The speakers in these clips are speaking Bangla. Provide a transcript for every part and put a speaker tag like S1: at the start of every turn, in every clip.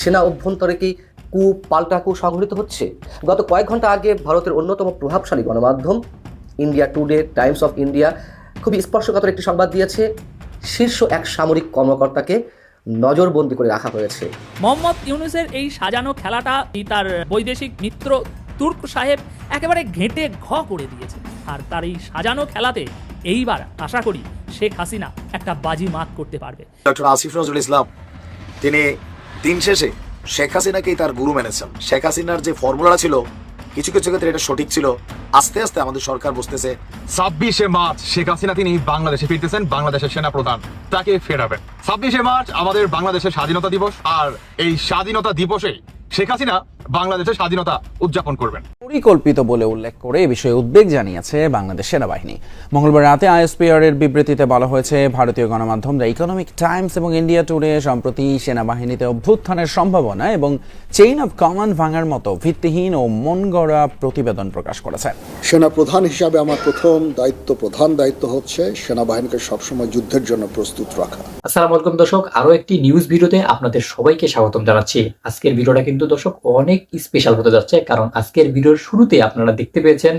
S1: সেনা অভ্যন্তরে কি কু পাল্টা কু সংঘটিত হচ্ছে? গত কয়েক ঘণ্টা আগে ভারতের অন্যতম প্রভাবশালী গণমাধ্যম India Today Times of India খুবই স্পর্শকাতর একটি সংবাদ দিয়েছে শীর্ষ এক সামরিক কর্মকর্তাকে নজরবন্দি করে রাখা হয়েছে।
S2: মোহাম্মদ ইউনুসের এই সাজানো খেলাটা তার বৈদেশিক মিত্র তুর্ক সাহেব একেবারে ঘেঁটে ঘ করে দিয়েছে। আর তার এই সাজানো খেলাতে এইবার আশা করি শেখ হাসিনা একটা বাজি মাত করতে পারবে।
S3: ডক্টর আসিফ নজরুল ইসলাম তিনি দিন শেষে শেখ হাসিনাকেই তার গুরু মেনেছেন। শেখ হাসিনার যে ফর্মুলাটা ছিল, কিছু কিছু ক্ষেত্রে এটা সঠিক ছিল। আস্তে আস্তে আমাদের সরকার বুঝতেছে,
S4: ছাব্বিশে মার্চ শেখ হাসিনা তিনি বাংলাদেশে ফিরতেছেন, বাংলাদেশের সেনা প্রধান তাকে ফেরাবেন। ছাব্বিশে মার্চ আমাদের বাংলাদেশের স্বাধীনতা দিবস, আর এই স্বাধীনতা দিবসে শেখ হাসিনা বাংলাদেশের স্বাধীনতা উদযাপন করবেন।
S5: পরিকল্পিত বলে উল্লেখ করে এ বিষয়ে উদ্বেগ জানিয়েছে বাংলাদেশ সেনাবাহিনী। মঙ্গলবার রাতে আইএসপিআর এর বিবৃতিতে বলা হয়েছে ভারতীয় গণমাধ্যম দ্য ইকোনমিক টাইমস এবং ইন্ডিয়া টুডে সম্প্রতি সেনাবাহিনীতে অভ্যুত্থানের সম্ভাবনা এবং চেইন অফ কমান্ড ভাঙার মতো ভিত্তিহীন ও মন গড়া প্রতিবেদন প্রকাশ করেছে।
S6: সেনা প্রধান হিসাবে আমার প্রথম দায়িত্ব প্রধান দায়িত্ব হচ্ছে সেনাবাহিনীকে সবসময় যুদ্ধের জন্য প্রস্তুত রাখা।
S7: আসসালামু আলাইকুম দর্শক আরও একটি নিউজ ভিডিওতে আপনাদের সবাইকে স্বাগতম জানাচ্ছি। আজকের ভিডিওটা কিন্তু দর্শক অনেক স্পেশাল হতে যাচ্ছে কারণ আজকের ভিডিওর শুরুতে আপনারা দেখতে পেয়েছেন,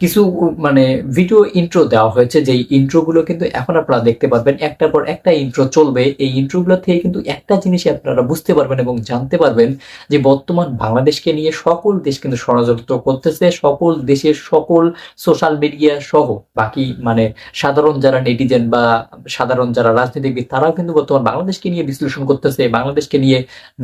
S7: কিছু মানে ভিডিও ইন্ট্রো দেওয়া হয়েছে, যেই ইন্ট্রোগুলো কিন্তু এখন আপনারা দেখতে পারবেন, একটার পর একটা ইন্ট্রো চলবে, এই ইন্ট্রোগুলো থেকে কিন্তু একটা জিনিসই আপনারা বুঝতে পারবেন এবং জানতে পারবেন যে বর্তমান বাংলাদেশকে নিয়ে সকল দেশ কিন্তু ষড়যন্ত্র করতেছে, সকল দেশের সকল সোশ্যাল মিডিয়া সহ, বাকি মানে সাধারণ যারা নেটিজেন বা সাধারণ যারা রাজনীতিবিদ, তারাও কিন্তু বর্তমান বাংলাদেশকে নিয়ে বিশ্লেষণ করতেছে, বাংলাদেশকে নিয়ে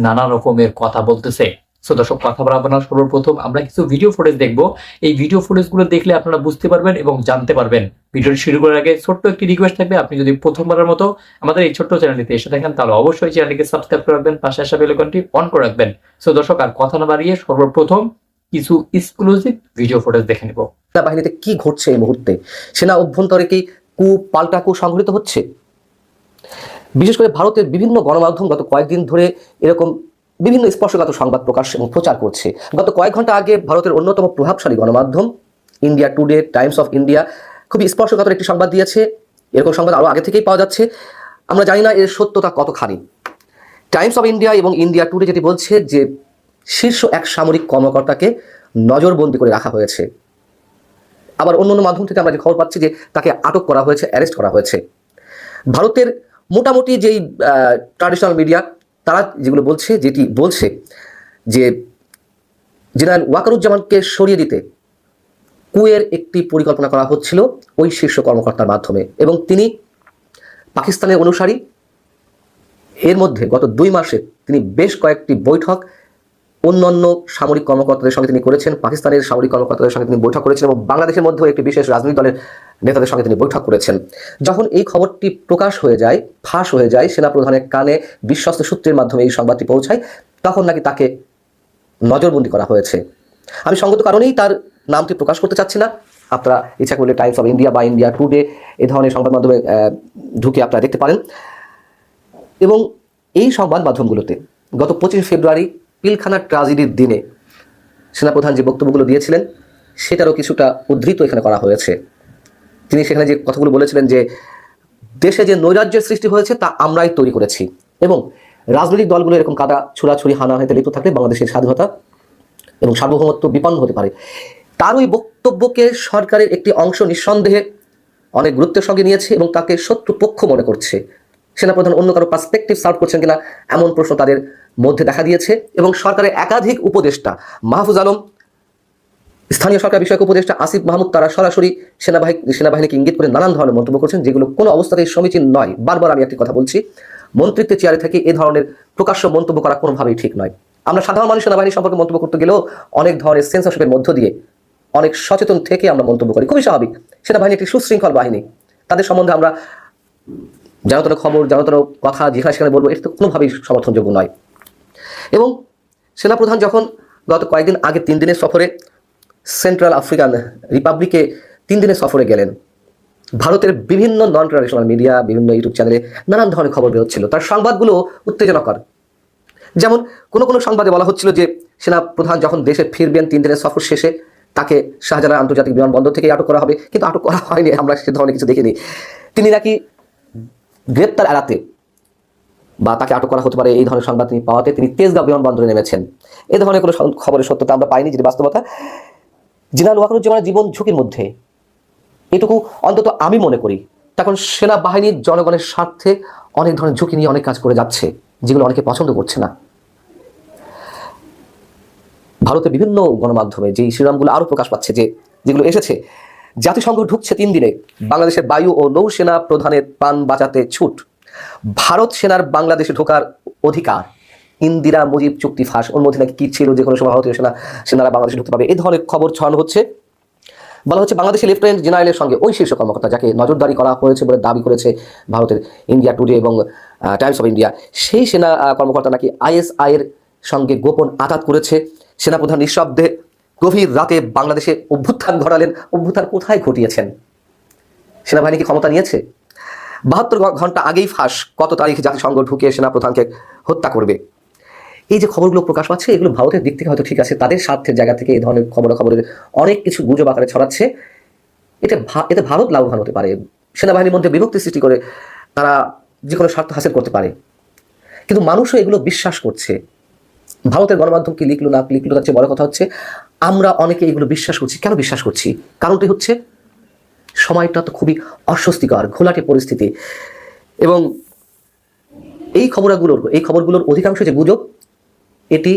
S7: নানা রকমের কথা বলতেছে। সো দর্শক কথা বলাবো না সর্বপ্রথম। আমরা কিছু ভিডিও ফুটেজ দেখব। এই ভিডিও ফুটেজগুলো দেখলে আপনারা বুঝতে পারবেন এবং জানতে পারবেন। ভিডিওটি শুরু করার আগে ছোট্ট একটি রিকোয়েস্ট থাকবে, আপনি যদি প্রথমবারের মতো আমাদের এই ছোট্ট চ্যানেলটিতে এসে থাকেন, তাহলে অবশ্যই চ্যানেলটিকে সাবস্ক্রাইব করে রাখবেন, পাশে আসা বেলকনটি অন করে রাখবেন। সো দর্শক, আর কথা না বাড়িয়ে সর্বপ্রথম কিছু এক্সক্লুসিভ ভিডিও ফুটেজ দেখে নিব।
S1: সেনাবাহিনীতে কি ঘটছে এই মুহূর্তে? সেনা অভ্যন্তরে কি কু পাল্টা কু সংঘটিত হচ্ছে? বিশেষ করে ভারতের বিভিন্ন গণমাধ্যম গত কয়েকদিন ধরে এরকম বিভিন্ন স্পর্শকাতর সংবাদ প্রকাশ এবং প্রচার করছে। গত কয়েক ঘণ্টা আগে ভারতের অন্যতম প্রভাবশালী গণমাধ্যম, India Today, Times of India, খুবই স্পর্শকাতর একটি সংবাদ দিয়েছে। এরকম সংবাদ আরও আগে থেকেই পাওয়া যাচ্ছে। আমরা জানি না এর সত্যতা কতখানি। টাইমস অফ ইন্ডিয়া এবং ইন্ডিয়া টুডে যেটি বলছে যে, শীর্ষ এক সামরিক কর্মকর্তাকে নজরবন্দি করে রাখা হয়েছে। আবার অন্য অন্য মাধ্যম থেকে আমরা যে খবর পাচ্ছি যে, তাকে আটক করা হয়েছে, অ্যারেস্ট করা হয়েছে। ভারতের মোটামুটি যেই ট্রাডিশনাল মিডিয়া তারা যেগুলো বলছে, যেটি বলছে যে জেনারেল ওয়াকারুজ্জামানকে সরিয়ে দিতে কুয়ের একটি পরিকল্পনা করা হচ্ছিল ওই শীর্ষ কর্মকর্তার মাধ্যমে এবং তিনি পাকিস্তানের অনুসারী। এর মধ্যে গত দুই মাসে তিনি বেশ কয়েকটি বৈঠক অন্যান্য সামরিক কর্মকর্তাদের সঙ্গে তিনি করেছেন। পাকিস্তানের সামরিক কর্মকর্তাদের সঙ্গে তিনি বৈঠক করেছেন এবং বাংলাদেশের মধ্যেও একটি বিশেষ রাজনৈতিক দলের নেতাদের সঙ্গে তিনি বৈঠক করেছেন। যখন এই খবরটি প্রকাশ হয়ে যায়, ফাঁস হয়ে যায়, সেনাপ্রধানের কানে বিশ্বস্ত সূত্রের মাধ্যমে এই সংবাদটি পৌঁছায়, তখন নাকি তাকে নজরবন্দি করা হয়েছে। আমি সঙ্গত কারণেই তার নামটি প্রকাশ করতে চাচ্ছি না। আপনারা ইচ্ছা করলে টাইমস অফ ইন্ডিয়া বা ইন্ডিয়া টুডে এ ধরনের সংবাদ মাধ্যমে ঢুকে আপনারা দেখতে পারেন। এবং এই সংবাদ মাধ্যমগুলোতে গত পঁচিশে ফেব্রুয়ারি পিলখানা ট্রাজেডির দিনে সেনাপ্রধান যে বক্তব্যগুলো দিয়েছিলেন, সেটারও কিছুটা উদ্ধৃত এখানে করা হয়েছে। তিনি সেখানে যে কথাগুলো বলেছিলেন যে, দেশে যে নৈরাজ্যের সৃষ্টি হয়েছে, তা আমরাই তৈরি করেছি এবং রাজনৈতিক দলগুলো এরকম কাদা, ছুড়াছুড়ি, হানাহানিতে লিপ্ত থাকলে বাংলাদেশের স্বাধীনতা এবং সার্বভৌমত্ব বিপন্ন হতে পারে। তার ওই বক্তব্যকে সরকারের একটি অংশ নিঃসন্দেহে অনেক গুরুত্বের সঙ্গে নিয়েছে এবং তাকে শত্রুপক্ষ মনে করছে। সেনাপ্রধান অন্য কারও পার্সপেক্টিভ সার্ভ করছেন কিনা, এমন প্রশ্ন তাদের মধ্যে দেখা দিয়েছে এবং সরকারের একাধিক উপদেষ্টা, মাহফুজ আলম, স্থানীয় সরকার বিষয়ক উপদেষ্টা আসিফ মাহমুদ, তারা সরাসরি সেনাবাহিনী সেনাবাহিনীকে ইঙ্গিত করে নানান ধরনের মন্তব্য করছেন, যেগুলো কোনো অবস্থাতেই সমীচীন নয়। বারবার আমি একটি কথা বলছি, মন্ত্রিত্বের চেয়ারে থেকে এ ধরনের প্রকাশ্য মন্তব্য করা কোনোভাবেই ঠিক নয়। আমরা সাধারণ মানুষ সেনাবাহিনী সম্পর্কে মন্তব্য করতে গেলেও অনেক ধরনের সেন্সরশিপের মধ্য দিয়ে অনেক সচেতন থেকে আমরা মন্তব্য করি। খুবই স্বাভাবিক, সেনাবাহিনী একটি সুশৃঙ্খল বাহিনী। তাদের সম্বন্ধে আমরা জানতন খবর জানতন কথা যেখানে সেখানে বলব এটা তো কোনোভাবেই সমর্থনযোগ্য নয়। এবং সেনাপ্রধান যখন গত কয়েকদিন আগে তিন দিনের সফরে সেন্ট্রাল আফ্রিকান রিপাবলিকে তিন দিনের সফরে গেলেন, ভারতের বিভিন্ন নন ট্রাডিশনাল মিডিয়া বিভিন্ন ইউটিউব চ্যানেলে নানান ধরনের খবর বেরোচ্ছিল। তার সংবাদগুলো উত্তেজনকর। যেমন কোনো কোনো সংবাদে বলা হচ্ছিল যে সেনা প্রধান যখন দেশে ফিরবেন তিন দিনের সফর শেষে, তাকে শাহজালাল আন্তর্জাতিক বিমানবন্দর থেকে আটক করা হবে। কিন্তু আটক করা হয়নি, আমরা সে ধরনের কিছু দেখিনি। তিনি নাকি গ্রেপ্তার এড়াতে বা তাকে আটক করা হতে পারে এই ধরনের সংবাদ তিনি পাওয়াতে তিনি তেজগাঁও বিমানবন্দরে নেমেছেন। এই ধরনের কোনো খবরের সত্যতা আমরা পাইনি, যেটি বাস্তবতা। জেনারেল ওয়াকারুজ্জামানের জীবন ঝুঁকির মধ্যে। এটুকু অন্তত আমি মনে করি, তখন সেনাবাহিনীর জনগণের স্বার্থে অনেক ধরনের ঝুঁকি নিয়ে অনেক কাজ করে যাচ্ছে, যেগুলো অনেকে পছন্দ করছে না। ভারতের বিভিন্ন গণমাধ্যমে যে শিরোনামগুলো আরও প্রকাশ পাচ্ছে, যে যেগুলো এসেছে, জাতিসংঘ ঢুকছে তিন দিনে। বাংলাদেশের বায়ু ও নৌসেনা প্রধানের প্রাণ বাঁচাতে ছুট। ভারত সেনার বাংলাদেশে ঢোকার অধিকার। ইন্দিরা মুজিব চুক্তি ফাঁস। ওর মধ্যে নাকি কি ছিল? যে কোনো সময় ভারতীয় সেনা, সেনারা বাংলাদেশে ঢুকতে পারবে। এই ধরনের খবর ছড়ানো হচ্ছে। বলা হচ্ছে, বাংলাদেশের লেফটেন্যান্ট জেনারেলের সঙ্গে ওই শীর্ষ কর্মকর্তা, যাকে নজরদারি করা হয়েছে বলে দাবি করেছে ভারতের ইন্ডিয়া টুডে এবং টাইমস অফ ইন্ডিয়া, সেই সেনা কর্মকর্তা নাকি আইএসআই এর সঙ্গে গোপন আঘাত করেছে। সেনাপ্রধান নিঃশব্দে গভীর রাতে বাংলাদেশে অভ্যুত্থান ঘটালেন। অভ্যুত্থান কোথায় ঘটিয়েছেন? সেনাবাহিনী কি ক্ষমতা নিয়েছে? বাহাত্তর ঘণ্টা আগেই ফাঁস। কত তারিখে জাতিসংঘ ঢুকে সেনাপ্রধানকে হত্যা করবে? এই যে খবরগুলো প্রকাশ পাচ্ছে, এগুলো ভারতের দিক থেকে হয়তো ঠিক আছে, তাদের স্বার্থের জায়গা থেকে এই ধরনের খবরাখবরের অনেক কিছু গুজব আকারে ছড়াচ্ছে। ভা- এতে ভারত লাভবান হতে পারে। সেনাবাহিনীর মধ্যে বিভক্তি সৃষ্টি করে তারা যে কোনো স্বার্থ হাসিল করতে পারে। কিন্তু মানুষও এগুলো বিশ্বাস করছে। ভারতের গণমাধ্যম কি লিখলো না লিখলো তার চেয়ে বড় কথা হচ্ছে, আমরা অনেকে এগুলো বিশ্বাস করছি। কেন বিশ্বাস করছি? কারণটি হচ্ছে সময়টা তো খুবই অস্বস্তিকর, ঘোলাটে পরিস্থিতি। এবং এই খবরগুলোর এই খবরগুলোর অধিকাংশ যে গুজব, এটি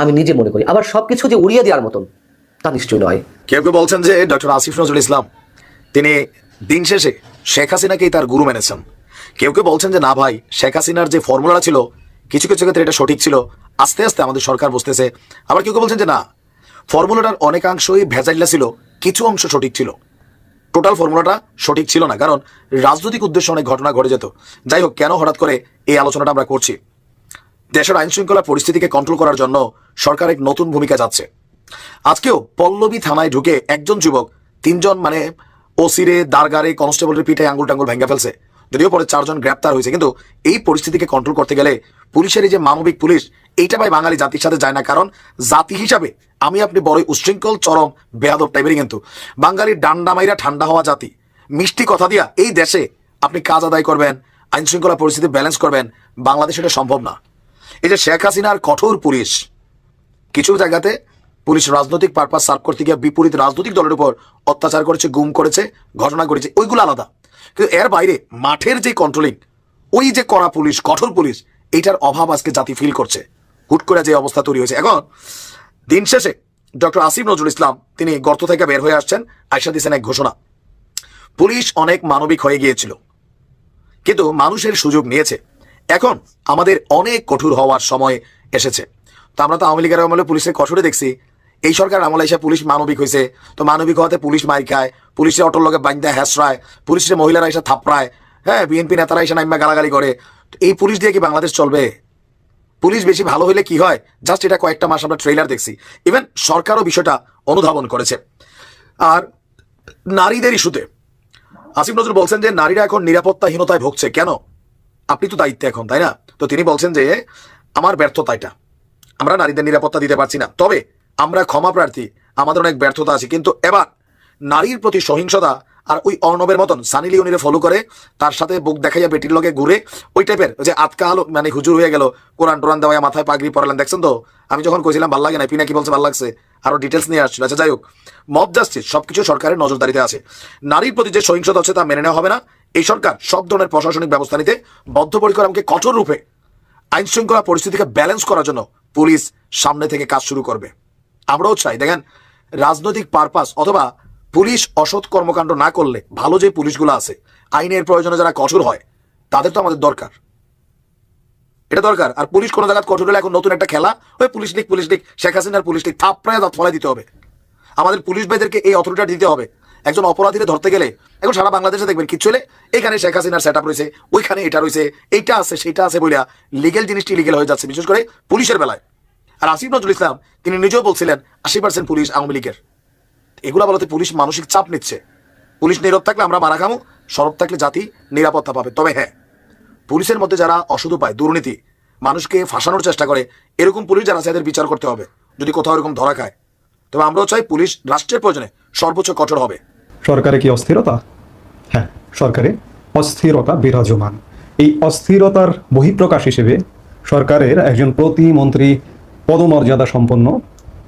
S1: আমি নিজে মনে করি। আবার সবকিছু যে উড়িয়ে দেওয়ার মতন, তা নিশ্চয়ই নয়।
S3: কেউ কেউ বলছেন যে ডক্টর আসিফ নজরুল ইসলাম, তিনি দিন শেষে শেখ হাসিনাকেই তার গুরু মেনেছেন। কেউ কেউ বলছেন যে, না ভাই, শেখ হাসিনার যে ফর্মুলা ছিল, কিছু কিছু ক্ষেত্রে এটা সঠিক ছিল, আস্তে আস্তে আমাদের সরকার বসতেছে আবার কেউ কেউ বলছেন যে, না, ফর্মুলাটার অনেকাংশই ভেজাইলা ছিল, কিছু অংশ সঠিক ছিল। টোটাল ফর্মুলাটা সঠিক ছিল না, কারণ রাজনৈতিক উদ্দেশ্যে অনেক ঘটনা ঘটে যেত। যাই হোক, কেন হঠাৎ করে এই আলোচনাটা আমরা করছি? দেশের আইন শৃঙ্খলা পরিস্থিতিকে কন্ট্রোল করার জন্য সরকার এক নতুন ভূমিকা যাচ্ছে। আজকেও পল্লবী থানায় ঢুকে একজন যুবক, তিনজন মানে ওসিরে, দারগারে, কনস্টেবলের পিঠে আঙ্গুল টাঙ্গুল ভেঙে ফেলছে। যদিও পরে চারজন গ্রেপ্তার হয়েছে, কিন্তু এই পরিস্থিতিকে কন্ট্রোল করতে গেলে পুলিশের এই যে মানবিক পুলিশ, এইটা ভাই বাঙালি জাতির সাথে যায় না, কারণ জাতি হিসাবে আমি আপনি বড়ই উশৃঙ্খল, চরম, বেয়াদব টাইপেরই কিন্তু। বাঙালির ডান্ডা মাইরা ঠান্ডা হওয়া জাতি, মিষ্টি কথা দিয়া এই দেশে আপনি কাজ আদায় করবেন আইন শৃঙ্খলা পরিস্থিতি ব্যালেন্স করবেন, বাংলাদেশে এটা সম্ভব না। এই যে শেখ হাসিনার কঠোর পুলিশ, কিছু জায়গাতে পুলিশ রাজনৈতিক পারপাস সার্ভ করতে গিয়ে বিপরীত রাজনৈতিক দলের উপর অত্যাচার করেছে, গুম করেছে, ঘটনা ঘটেছে, ওইগুলো আলাদা। কিন্তু এর বাইরে মাঠের যে কন্ট্রোলিং ওই যে কড়া পুলিশ, কঠোর পুলিশ, এইটার অভাব আজকে জাতি ফিল করছে। হুট করে যে অবস্থা তৈরি হয়েছে। এখন, দিন শেষে ডক্টর আসিফ নজরুল ইসলাম, তিনি গর্ত থেকে বের হয়ে আসছেন আয়সা দিয়েছেন এক ঘোষণা। পুলিশ অনেক মানবিক হয়ে গিয়েছিল, কিন্তু মানুষের সুযোগ নিয়েছে। এখন আমাদের অনেক কঠোর হওয়ার সময় এসেছে। তো আমরা তো আওয়ামী লীগের আমলে পুলিশের কঠোরে দেখছি। এই সরকার আমলে এসে পুলিশ মানবিক হয়েছে তো মানবিক হওয়াতে পুলিশ মার খায়, পুলিশের অটোর লগে বাইন্দা হ্যাসরায় পুলিশের মহিলারা এসে থাপড়ায়। হ্যাঁ বিএনপি নেতারা এসে নাইমা গালাগালি করে। তো এই পুলিশ দিয়ে কি বাংলাদেশ চলবে? পুলিশ বেশি ভালো হলে কি হয়? জাস্ট এটা কয়েকটা মাস আমরা ট্রেলার দেখছি। ইভেন সরকারও বিষয়টা অনুধাবন করেছে। আর নারীদের ইস্যুতে, আসিফ নজরুল বলছেন যে নারীরা এখন নিরাপত্তাহীনতায় ভুগছে। কেন? আপনি তো দায়িত্বে এখন, তাই না? তো তিনি বলছেন যে, আমার ব্যর্থতা এটা। আমরা নারীদের নিরাপত্তা দিতে পারছি না। তবে আমরা ক্ষমা প্রার্থী, আমাদের অনেক ব্যর্থতা আছে। কিন্তু এবার নারীর প্রতি সহিংসতা আর ওই অর্ণবের মতন সানি লিওনিরে ফলো করে, তার সাথে বুক দেখাইয়া বেটির লগে ঘুরে, ওই টাইপের যে আতকা আলো মানে হুজুর হয়ে গেল, কোরআন টোরান দেওয়া মাথায় পাগড়ি পরালেন। দেখছেন তো? আমি যখন কইছিলাম, ভালো লাগে না পিনা কি বলছে ভালো লাগছে, আরও ডিটেলস নিয়ে আসছিল। আচ্ছা যাই হোক মব জাস্টিস সবকিছু সরকারের নজরদারিতে আছে। নারীর প্রতি যে সহিংসতা হচ্ছে তা মেনে নেওয়া হবে না। এই সরকার সব ধরনের প্রশাসনিক ব্যবস্থা নিতে বদ্ধপরিকর আমাকে কঠোর রূপে আইন শৃঙ্খলা পরিস্থিতিকে ব্যালেন্স করার জন্য পুলিশ সামনে থেকে কাজ শুরু করবে। আমরাও চাই, দেখেন, রাজনৈতিক পারপাস অথবা পুলিশ অসৎ কর্মকাণ্ড না করলে ভালো যে পুলিশগুলো আছে, আইনের প্রয়োজনে যারা কঠোর হয়, তাদের তো আমাদের দরকার। এটা দরকার। আর পুলিশ কোনো জায়গায় কঠোর হলে এখন নতুন একটা খেলা, ওই police league police league, Sheikh হাসিনার পুলিশ লীগ, থাপড়ায় দাঁত ফলাই দিতে হবে। আমাদের পুলিশ ভাইদেরকে এই অথরিটিটা দিতে হবে। একজন অপরাধীরে ধরতে গেলে, এখন সারা বাংলাদেশে দেখবেন, কিছু হলে এখানে শেখ হাসিনার সেট আপ রয়েছে, ওইখানে এটা রয়েছে, এইটা আছে সেটা আছে বলিয়া লিগেল জিনিসটি লিগেল হয়ে যাচ্ছে, বিশেষ করে পুলিশের বেলায়। আর আসিফ নজরুল ইসলাম, তিনি নিজেও বলছিলেন আশি পার্সেন্ট পুলিশ আওয়ামী লীগের। এগুলা বলতে পুলিশ মানসিক চাপ নিচ্ছে। পুলিশ নীরব থাকলে আমরা মারা খামু, সরব থাকলে জাতি নিরাপত্তা পাবে। তবে হ্যাঁ পুলিশের মধ্যে যারা অসুধ পায়, দুর্নীতি, মানুষকে ফাঁসানোর চেষ্টা করে, এরকম পুলিশ যারা আছে, এদের বিচার করতে হবে। যদি কোথাও এরকম ধরা খায়, তবে আমরাও চাই পুলিশ রাষ্ট্রের প্রয়োজনে সর্বোচ্চ কঠোর হবে।
S8: সরকারে কি অস্থিরতা? হ্যাঁ সরকারে অস্থিরতা বিরাজমান। এই অস্থিরতার বহিঃপ্রকাশ হিসেবে সরকারের একজন প্রতিমন্ত্রী পদমর্যাদা সম্পন্ন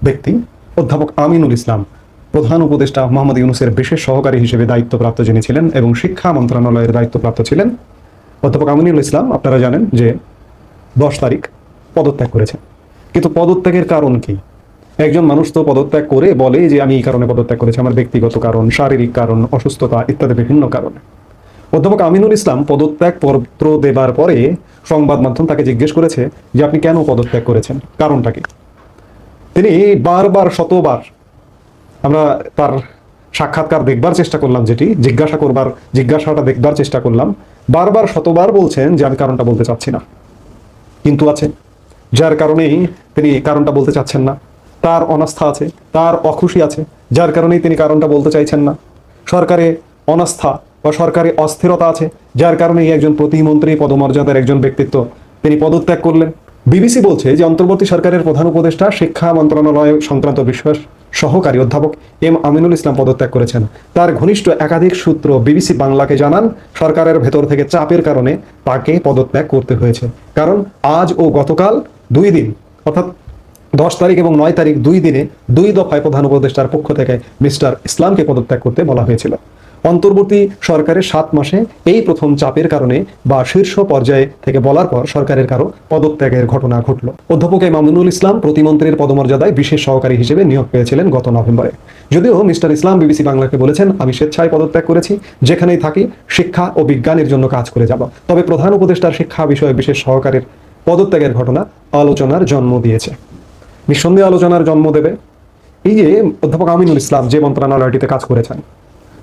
S8: ব্যক্তি। অধ্যাপক আমিনুল ইসলাম, প্রধান উপদেষ্টা মোহাম্মদ ইউনুসের বিশেষ সহকারী হিসেবে দায়িত্বপ্রাপ্ত যিনি ছিলেন এবং শিক্ষা মন্ত্রণালয়ের দায়িত্বপ্রাপ্ত ছিলেন। অধ্যাপক আমিনুল ইসলাম, আপনারা জানেন যে দশ তারিখ পদত্যাগ করেছেন। কিন্তু পদত্যাগের কারণ কি? একজন মানুষ তো পদত্যাগ করে বলে যে, আমি এই কারণে পদত্যাগ করেছি, আমার ব্যক্তিগত কারণ, শারীরিক কারণ, অসুস্থতা ইত্যাদি বিভিন্ন কারণে। অধ্যাপক আমিনুল ইসলাম পদত্যাগ পত্র দেবার পরে সংবাদ মাধ্যম তাকে জিজ্ঞেস করেছে যে আপনি কেন পদত্যাগ করেছেন? কারণটা কি? তিনি বারবার, শতবার আমরা তার সাক্ষাৎকার দেখবার চেষ্টা করলাম যেটি, জিজ্ঞাসা করবার, জিজ্ঞাসাটা দেখবার চেষ্টা করলাম। বারবার, শতবার বলছেন যে আমি কারণটা বলতে চাচ্ছি না। কিন্তু আছে। যার কারণেই তিনি কারণটা বলতে চাচ্ছেন না। তার অনাস্থা আছে, তার অখুশি আছে। যার কারণেই তিনি কারণটা বলতে চাইছেন না। সরকারে অনাস্থা বা সরকারে অস্থিরতা আছে, যার কারণে এই একজন প্রতিমন্ত্রী, পদমর্যাদার একজন ব্যক্তিত্ব তিনি পদত্যাগ করলেন। বিবিসি বলছে যে অন্তর্বর্তী সরকারের প্রধান উপদেষ্টা, শিক্ষা মন্ত্রণালয় সংক্রান্ত বিষয় সহকারী অধ্যাপক এম আমিনুল ইসলাম পদত্যাগ করেছেন। তার ঘনিষ্ঠ একাধিক সূত্র বিবিসি বাংলাকে জানান, সরকারের ভেতর থেকে চাপের কারণে তাকে পদত্যাগ করতে হয়েছে। কারণ আজ ও গতকাল দুই দিন, অর্থাৎ দশ তারিখ এবং নয় তারিখ দুই দিনে দুই দফায় প্রধান উপদেষ্টার পক্ষ থেকে মিস্টার ইসলামকে পদত্যাগ করতে বলা হয়েছিল। অন্তর্বর্তী সরকারের সাত মাসে এই প্রথম চাপের কারণে বা শীর্ষ পর্যায়ে থেকে বলার পর সরকারের কারও পদত্যাগের ঘটনা ঘটল। অধ্যাপক এম আমিনুল ইসলাম প্রতিমন্ত্রীর পদমর্যাদায় বিশেষ সহকারী হিসেবে নিয়োগ পেয়েছিলেন গত নভেম্বরে। যদিও মিস্টার ইসলাম বিবিসি বাংলাকে বলেছেন, আমি স্বেচ্ছায় পদত্যাগ করেছি, যেখানেই থাকি শিক্ষা ও বিজ্ঞানের জন্য কাজ করে যাব। তবে প্রধান উপদেষ্টার শিক্ষা বিষয়ে বিশেষ সহকারীর পদত্যাগের ঘটনা আলোচনার জন্ম দিয়েছে। নিঃসন্দেহে আলোচনার জন্ম দেবে। এই যে অধ্যাপক আমিনুল ইসলাম যে মন্ত্রণালয়টিতে কাজ করেছেন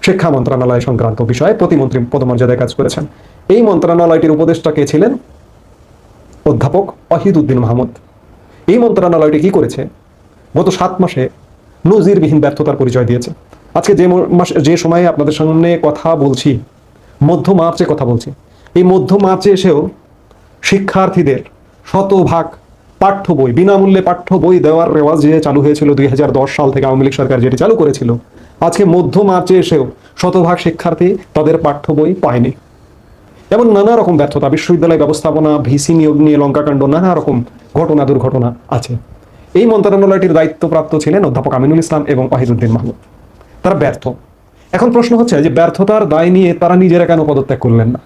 S8: শিক্ষা মন্ত্রণালয় সংক্রান্ত বিষয়ে প্রতিমন্ত্রী পদমর্যাদায় কাজ করেছেন। এই মন্ত্রণালয়টির উপদেষ্টা কে ছিলেন? অধ্যাপক অহিদ উদ্দিন মাহমুদ। এই মন্ত্রণালয়টি কি করেছে? গত সাত মাসে নজিরবিহীন ব্যর্থতার পরিচয় দিয়েছে। আজকে যে মাস, যে সময়ে আপনাদের সামনে কথা বলছি, মধ্য মার্চে কথা বলছি, এই মধ্য মার্চে এসেও শিক্ষার্থীদের শতভাগ পাঠ্য বই, বিনামূল্যে পাঠ্য বই দেওয়ার রেওয়াজ যে চালু হয়েছিল দুই হাজার দশ সাল থেকে আওয়ামী লীগ সরকার যেটি চালু করেছিল আজকে মধ্য মার্চে এসেও শতভাগ শিক্ষার্থী তাদের পাঠ্য বই পায়নি। এমন নানা রকম ব্যর্থতা, বিশ্ববিদ্যালয় ব্যবস্থাপনা, ভিসি নিয়োগ নিয়ে লঙ্কাকাণ্ড, নানা রকম ঘটনা, দুর্ঘটনা আছে। এই মন্ত্রণালয়টির দায়িত্বপ্রাপ্ত ছিলেন অধ্যাপক আমিনুল ইসলাম এবং ওয়াহিদুদ্দিন মাহমুদ। তারা ব্যর্থ। এখন প্রশ্ন হচ্ছে যে ব্যর্থতার দায় নিয়ে তারা নিজেরা কেন পদত্যাগ করলেন না?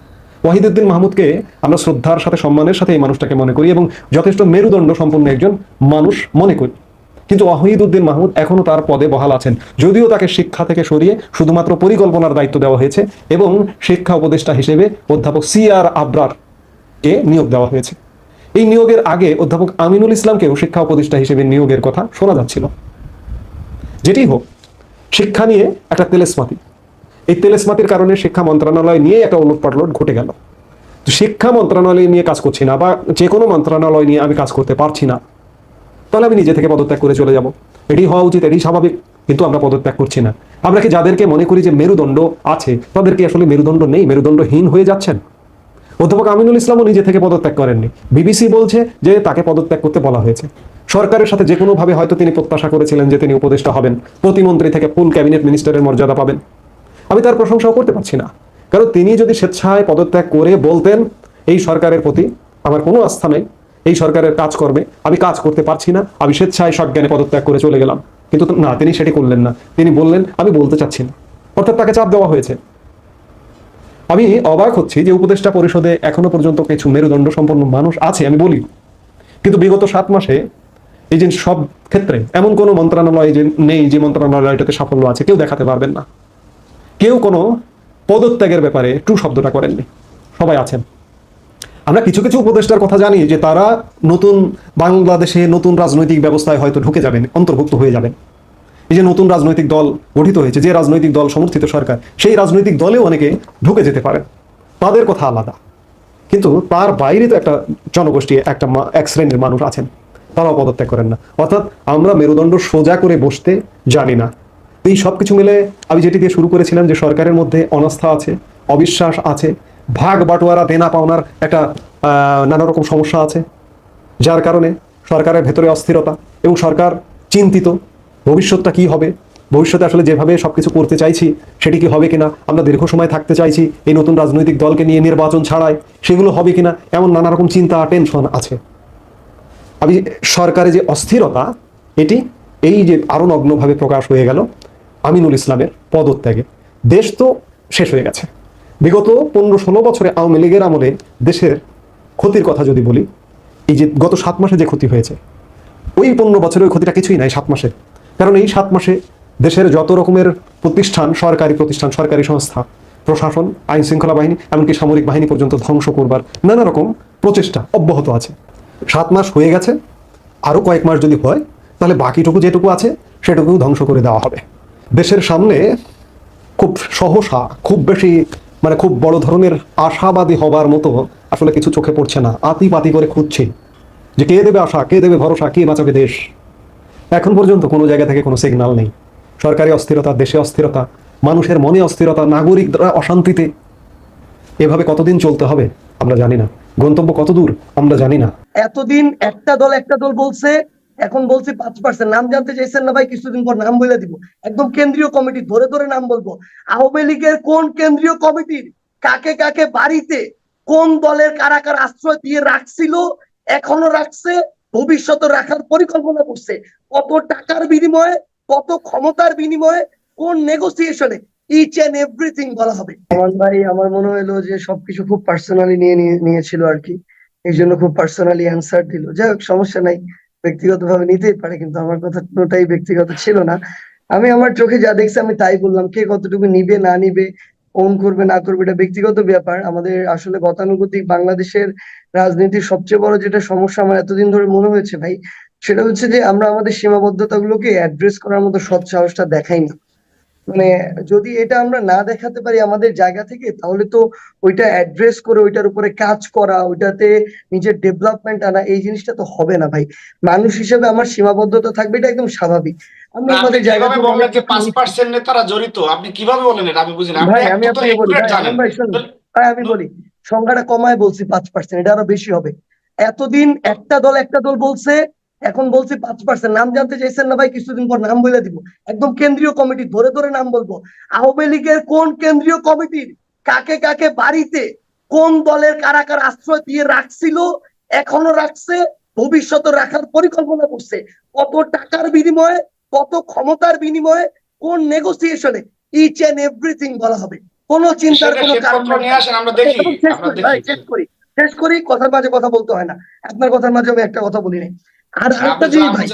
S8: ওয়াহিদুদ্দিন মাহমুদকে আমরা শ্রদ্ধার সাথে, সম্মানের সাথে এই মানুষটাকে মনে করি এবং যথেষ্ট মেরুদণ্ড সম্পন্ন একজন মানুষ মনে করি। কিন্তু ওয়াহিদুদ্দিন মাহমুদ এখনও তার পদে বহাল আছেন। যদিও তাকে শিক্ষা থেকে সরিয়ে শুধুমাত্র পরিকল্পনার দায়িত্ব দেওয়া হয়েছে এবং শিক্ষা উপদেষ্টা হিসেবে অধ্যাপক সি আর আবরার কে নিয়োগ দেওয়া হয়েছে। এই নিয়োগের আগে অধ্যাপক আমিনুল ইসলামকেও শিক্ষা উপদেষ্টা হিসেবে নিয়োগের কথা শোনা যাচ্ছিল। যেটি হোক, শিক্ষা নিয়ে একটা তেলেসমাতি। এই তেলেসমাতির কারণে শিক্ষা মন্ত্রণালয় নিয়ে একটা উলট পাটলট ঘটে গেল। শিক্ষা মন্ত্রণালয় নিয়ে কাজ করছি না বা যে কোনো মন্ত্রণালয় নিয়ে আমি কাজ করতে পারছি না। তাহলে আমি নিজে থেকে পদত্যাগ করে চলে যাব। এটি হওয়া উচিত এটি স্বাভাবিক। কিন্তু আমরা পদত্যাগ করছি না। আমরা কি যাদেরকে মনে করি যে মেরুদণ্ড আছে তাদেরকে আসলে মেরুদণ্ড নেই? মেরুদণ্ডহীন হয়ে যাচ্ছেন? অধ্যাপক আমিনুল ইসলামও নিজে থেকে পদত্যাগ করেননি। বিবিসি বলছে যে তাকে পদত্যাগ করতে বলা হয়েছে। সরকারের সাথে যে কোনোভাবে হয়তো তিনি প্রত্যাশা করেছিলেন যে তিনি উপদেষ্টা হবেন। প্রতিমন্ত্রী থেকে ফুল ক্যাবিনেট মিনিস্টারের মর্যাদা পাবেন। আমি তার প্রশংসাও করতে পারছি না। কারণ তিনি যদি স্বেচ্ছায় পদত্যাগ করে বলতেন, এই সরকারের প্রতি আমার কোনো আস্থা নেই। এই সরকারের কাজ করবে, আমি কাজ করতে পারছি না, আমি স্বেচ্ছায় সজ্ঞানে পদত্যাগ করে চলে গেলাম। কিন্তু না, তিনি সেটি করলেন না। তিনি বললেন, আমি বলতে চাচ্ছি না। অর্থাৎ তাকে চাপ দেওয়া হয়েছে। আমি অবাক হচ্ছি যে উপদেষ্টা পরিষদে এখনও পর্যন্ত কিছু মেরুদণ্ড সম্পন্ন মানুষ আছে, আমি বলি। কিন্তু বিগত সাত মাসে এই যে সব ক্ষেত্রে এমন কোনো মন্ত্রণালয় যে নেই যে মন্ত্রণালয়টাতে সাফল্য আছে, কেউ দেখাতে পারবেন না। কেউ কোনো পদত্যাগের ব্যাপারে ট্রু শব্দটা করেননি। সবাই আছেন। আমরা কিছু কিছু উপদেষ্টার কথা জানি যে তারা নতুন বাংলাদেশে নতুন রাজনৈতিক ব্যবস্থায় হয়তো ঢুকে যাবেন, অন্তর্ভুক্ত হয়ে যাবেন। এই যে নতুন রাজনৈতিক দল গঠিত হয়েছে, যে রাজনৈতিক দল সমর্থিত সরকার, সেই রাজনৈতিক দলেও অনেকে ঢুকে যেতে পারেন তাদের কথা আলাদা। কিন্তু তার বাইরে তো একটা জনগোষ্ঠী, একটা এক শ্রেণির মানুষ আছেন। তারাও পদত্যাগ করেন না। অর্থাৎ আমরা মেরুদণ্ড সোজা করে বসতে জানি না। এই সব কিছু মিলে আমি যেটি দিয়ে শুরু করেছিলাম যে সরকারের মধ্যে অনাস্থা আছে, অবিশ্বাস আছে ভাগ বাটোয়ারা দেনা পাওনার একটা নানা রকম সমস্যা আছে। যার কারণে সরকারের ভেতরে অস্থিরতা এবং সরকার চিন্তিত, ভবিষ্যৎটা কি হবে? ভবিষ্যতে আসলে যেভাবে সবকিছু করতে চাইছি, সেটি কি হবে কিনা? আমরা দীর্ঘ সময় থাকতে চাইছি, এই নতুন রাজনৈতিক দলকে নিয়ে নির্বাচন ছাড়াই, সেগুলো হবে কিনা? এমন নানা রকম চিন্তা টেনশন আছে। আমি সরকারের যে অস্থিরতা, এটি এই যে আরও নগ্নভাবে প্রকাশ হয়ে গেল, আমিনুল ইসলামের পদত্যাগে। দেশ তো শেষ হয়ে গেছে। বিগত পনেরো ষোলো বছরে আওয়ামী লীগের আমলে দেশের ক্ষতির কথা যদি বলি, এই যে গত সাত মাসে যে ক্ষতি হয়েছে, ওই পনেরো বছরের ওই ক্ষতিটা কিছুই নাই সাত মাসে। কারণ এই সাত মাসে দেশের যত রকমের প্রতিষ্ঠান, সরকারি প্রতিষ্ঠান, সরকারি সংস্থা, প্রশাসন, আইন শৃঙ্খলা বাহিনী, এমনকি সামরিক বাহিনী পর্যন্ত ধ্বংস করবার নানা রকম প্রচেষ্টা অব্যাহত আছে। সাত মাস হয়ে গেছে আরও কয়েক মাস যদি হয়, তাহলে বাকিটুকু যেটুকু আছে সেটুকু ধ্বংস করে দেওয়া হবে। দেশের সামনে খুব সহসা, খুব বেশি মানে খুব বড় ধরনের আশাবাদী হবার মতো আসলে কিছু চোখে পড়ছে না। আতি পাতি করে খুঁজছি যে কে দেবে আশা, কে দেবে ভরসা, কে বাঁচাবে দেশ। এখন পর্যন্ত কোনো জায়গা থেকে কোনো সিগনাল নেই। সরকারি অস্থিরতা, দেশে অস্থিরতা, মানুষের মনে অস্থিরতা, নাগরিকরা অশান্তিতে। এভাবে কতদিন চলতে হবে আমরা জানি না। গন্তব্য কত দূর আমরা জানি না।
S9: এতদিন একটা দল একটা দল বলছে এখন বলছি পাঁচ পার্সেন্ট নাম জানতে চাইছেন না ভাই, কিছুদিন পর নাম বলে দিব। একদম কেন্দ্রীয় কমিটি, ধরে ধরে নাম বলব। আওয়ামী লীগের কোন কেন্দ্রীয় কমিটির কাকে কাকে বাড়িতে কোন দলের কারা কারা আশ্রয় দিয়ে রাখছিল, এখনও রাখছে, ভবিষ্যতে রাখার পরিকল্পনা করছে? কত টাকার বিনিময়ে, কত ক্ষমতার বিনিময়ে, কোন নেগোসিয়েশনে ইচ এন্ড এভরিথিং বলা হবে? আমার ভাই, আমার মনে হলো যে সবকিছু খুব পার্সোনালি নিয়ে নিয়ে- নিয়েছিল আর কি। এই জন্য খুব পার্সোনালি অ্যান্সার দিল। যাই হোক, সমস্যা নাই। ব্যক্তিগত ভাবে নিতেই পারে, কিন্তু আমার কথা কোনোটাই ব্যক্তিগত ছিল না। আমি আমার চোখে যা দেখছি আমি তাই বললাম, কে কতটুকু নিবে, না নিবে ওন করবে, না করবে, এটা ব্যক্তিগত ব্যাপার। আমাদের আসলে গতানুগতিক বাংলাদেশের রাজনীতির সবচেয়ে বড় যেটা সমস্যা আমার এতদিন ধরে মনে হয়েছে ভাই, সেটা হচ্ছে যে আমরা আমাদের সীমাবদ্ধতা গুলোকে অ্যাড্রেস করার মতো সৎ সাহসটা দেখাই না। মানে যদি এটা আমরা না দেখাতে পারি আমাদের জায়গা থেকে তাহলে তো ওইটা অ্যাড্রেস করে ওইটার উপরে কাজ করা ওইটাতে নিজের ডেভেলপমেন্ট আনা এই জিনিসটা তো হবে না ভাই। মানুষ হিসেবে আমার সীমাবদ্ধতা থাকবে এটা একদম স্বাভাবিক। আমরা আমাদের জায়গা থেকে
S10: বললেন যে
S9: অনেক
S10: পাঁচ পার্সেন্ট নেতারা জড়িত আপনি কীভাবে বলেন এটা? আমি বুঝি না।
S9: ভাই আমি আপনাকে বলি
S10: accurate
S9: ভাই,
S10: জানেন।
S9: আলম ভাই শুনুন। ভাই আমি বলি সংখ্যাটা কমায় বলছি পাঁচ পার্সেন্ট এটা আরও বেশি হবে। এতদিন একটা দল একটা দল বলছে এখন বলছি পাঁচ পার্সেন্ট নাম জানতে চাইছেন না ভাই কিছুদিন পর নাম বলে দিব। একদম কেন্দ্রীয় কমিটি ধরে ধরে নাম বলব। আওয়ামী লীগের কোন কেন্দ্রীয় কমিটির কাকে কাকে বাড়িতে কোন দলের কারা কারা আশ্রয় দিয়ে রাখছিল এখনও রাখছে ভবিষ্যতে রাখার পরিকল্পনা করছে? কত টাকার বিনিময়ে কত ক্ষমতার বিনিময়ে কোন নেগোসিয়েশনে ইচ এন্ড এভরিথিং বলা হবে? কোন চিন্তার কোনো কারণ শেষ করি। শেষ করি কথার মাঝে কথা বলতে হয় না। আপনার কথার মাঝে আমি একটা কথা বলি নাই। আর আরেকটা জিনিস ভাই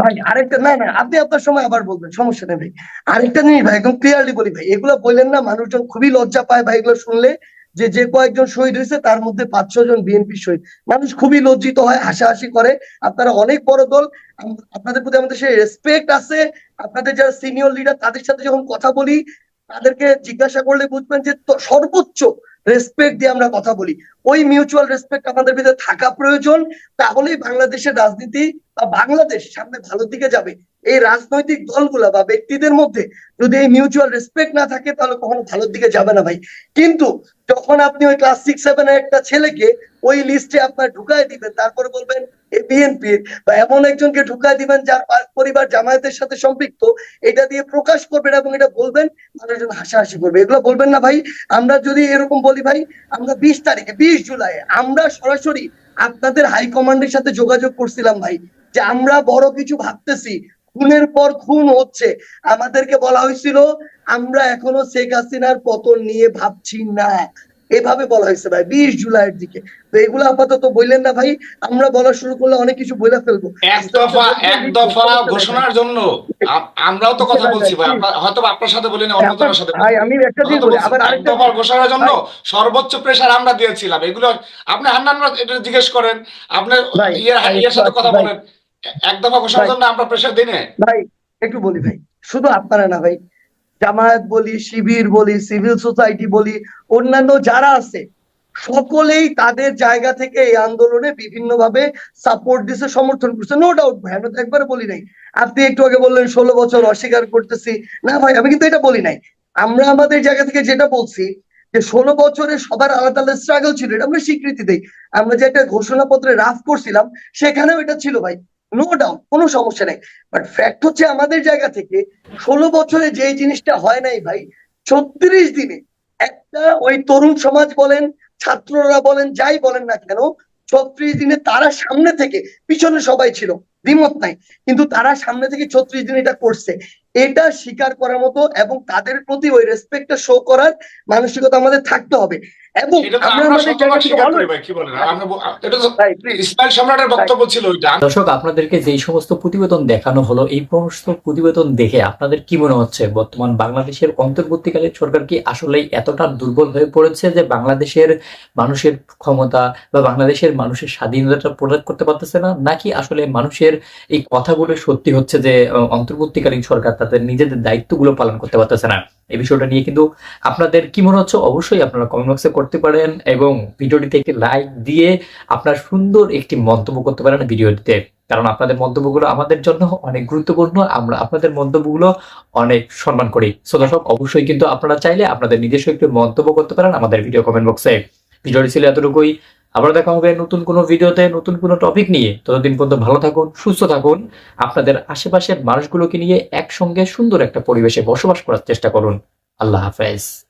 S9: ভাই আরেকটা না না আপনি আপনার সময় আবার বলবেন সমস্যা নেই ভাই। আরেকটা জিনিস ভাই একদম ক্লিয়ারলি বলি ভাই এগুলো বললেন না মানুষজন খুবই লজ্জা পায় ভাই এগুলো শুনলে যে যে কয়েকজন শহীদ হয়েছে তার মধ্যে পাঁচ ছ জন বিএনপি শহীদ। মানুষ খুবই লজ্জিত হয় হাসাহাসি করে। আপনারা অনেক বড় দল আপনাদের প্রতি আমাদের সেই রেসপেক্ট আছে। আপনাদের যারা সিনিয়র লিডার তাদের সাথে যখন কথা বলি তাদেরকে জিজ্ঞাসা করলে বুঝবেন যে সর্বোচ্চ রেসপেক্ট দিয়ে আমরা কথা বলি। ওই মিউচুয়াল রেসপেক্ট আমাদের ভিতরে থাকা প্রয়োজন, তাহলেই বাংলাদেশের রাজনীতি বা বাংলাদেশ সামনে ভালো দিকে যাবে। এই রাজনৈতিক দলগুলা বা ব্যক্তিদের মধ্যে যদি এই মিউচুয়াল রেসপেক্ট না থাকে, তাহলে কখনো ভালোর দিকে যাবে না ভাই। কিন্তু যখন আপনি ওই ক্লাস সিক্স সেভেনের একটা ছেলেকে ওই লিস্টে আপনার ঢুকায় দিবেন, তারপরে বলবেন এ বিএনপি বা এমন একজনকে ঢুকায় দিবেন যার পরিবার জামায়াতের সাথে সম্পৃক্ত, এটা দিয়ে প্রকাশ করবেন এবং এটা বলবেন, মানুষজন হাসাহাসি করবে। এগুলো বলবেন না ভাই। আমরা যদি এরকম বলি ভাই, আমরা বিশ তারিখে, বিশ জুলাই, আমরা সরাসরি আপনাদের হাইকমান্ডের সাথে যোগাযোগ করছিলাম ভাই, যে আমরা বড় কিছু ভাবতেছি খুনের পর খুন হচ্ছে। আমাদেরকে বলা হয়েছিল আমরা এখনও শেখ হাসিনার পতন নিয়ে ভাবছি না। এভাবে বলা হয়েছে ভাই বিশ জুলাইয়ের দিকে। তো এগুলো আপাতত বললেন না ভাই আমরা বলা শুরু করলে অনেক কিছু বলে ফেলব।
S10: এক দফা এক দফা ঘোষণার জন্য। আমরাও তো কথা বলছি ভাই হয়তো আপনার সাথে বলি না অন্য জনের সাথে
S9: ভাই আমি একটা জিনিস বলি আবার আরেকটা
S10: দফার ঘোষণার জন্য সর্বোচ্চ প্রেসার আমরা দিয়েছিলাম। এগুলো আপনি হান্নান এটা জিজ্ঞেস করেন আপনার
S9: ভাই,
S10: ইয়ের সাথে কথা বলেন। এক দফা ঘোষণার জন্য আমরা প্রেসার দিই না।
S9: ভাই একটু বলি ভাই শুধু আপনারা না ভাই জামায়াত বলি শিবির বলি সিভিল সোসাইটি বলি অন্যান্য যারা আছে সকলেই তাদের জায়গা থেকে এই আন্দোলনে বিভিন্ন ভাবে সাপোর্ট দিছে সমর্থন করছে। নো ডাউট ভাই আমি তো একবার বলি নাই। আপনি একটু আগে বললেন ষোলো বছর অস্বীকার করতেছি। না ভাই আমি কিন্তু এটা বলি নাই। আমরা আমাদের জায়গা থেকে যেটা বলছি যে ষোলো বছরে সবার আলাদা আলাদা স্ট্রাগল ছিল এটা আমরা স্বীকৃতি দেই। আমরা যে একটা ঘোষণাপত্রে রাফ করছিলাম সেখানেও এটা ছিল ভাই। নো ডাউট কোনো সমস্যা নাই। বাট ফ্যাক্ট হচ্ছে আমাদের জায়গা থেকে ষোলো বছরে যে জিনিসটা হয় নাই ভাই, ছত্রিশ দিনে একটা ওই তরুণ সমাজ বলেন, ছাত্ররা বলেন, যাই বলেন না কেন, ছত্রিশ দিনে তারা সামনে থেকে, পিছনে সবাই ছিল, দ্বিমত নাই। কিন্তু তারা সামনে থেকে ছত্রিশ দিন এটা করছে। এটা স্বীকার করার মতো এবং তাদের প্রতি ওই রেসপেক্টটা শো করার মানসিকতা আমাদের থাকতে হবে। এবং
S7: দর্শক আপনাদেরকে যেই সমস্ত প্রতিবেদন দেখানো হলো এই সমস্ত প্রতিবেদন দেখে আপনাদের কি মনে হচ্ছে? বর্তমান বাংলাদেশের অন্তর্বর্তীকালীন সরকার কি আসলেই এতটা দুর্বল হয়ে পড়েছে যে বাংলাদেশের মানুষের ক্ষমতা বা বাংলাদেশের মানুষের স্বাধীনতা প্রদান করতে পারতেছে না? নাকি আসলে মানুষের এই কথাগুলো সত্যি হচ্ছে যে আহ, অন্তর্বর্তীকালীন সরকার তাদের নিজেদের দায়িত্বগুলো পালন করতে পারতেছে না? এই বিষয়টা নিয়ে। কিন্তু আপনাদের কি মনে হচ্ছে? অবশ্যই আপনারা কমেন্ট বক্সে করতে পারেন এবং ভিডিওটিতে একটি লাইক দিয়ে আপনার সুন্দর একটি মন্তব্য করতে পারেন ভিডিওটিতে। কারণ আপনাদের মন্তব্যগুলো আমাদের জন্য অনেক গুরুত্বপূর্ণ, আমরা আপনাদের মন্তব্যগুলো অনেক সম্মান করি। সো দর্শক, অবশ্যই কিন্তু আপনারা চাইলে আপনাদের নিজস্ব একটি মন্তব্য করতে পারেন আমাদের ভিডিও কমেন্ট বক্সে ভিডিওটি ছিল এতটুকুই। আবার দেখা হবে নতুন কোনো ভিডিওতে, নতুন কোনো টপিক নিয়ে। ততদিন পর্যন্ত ভালো থাকুন, সুস্থ থাকুন। আপনাদের আশেপাশের মানুষগুলোকে নিয়ে একসঙ্গে সুন্দর একটা পরিবেশে বসবাস করার চেষ্টা করুন। আল্লাহ হাফেজ।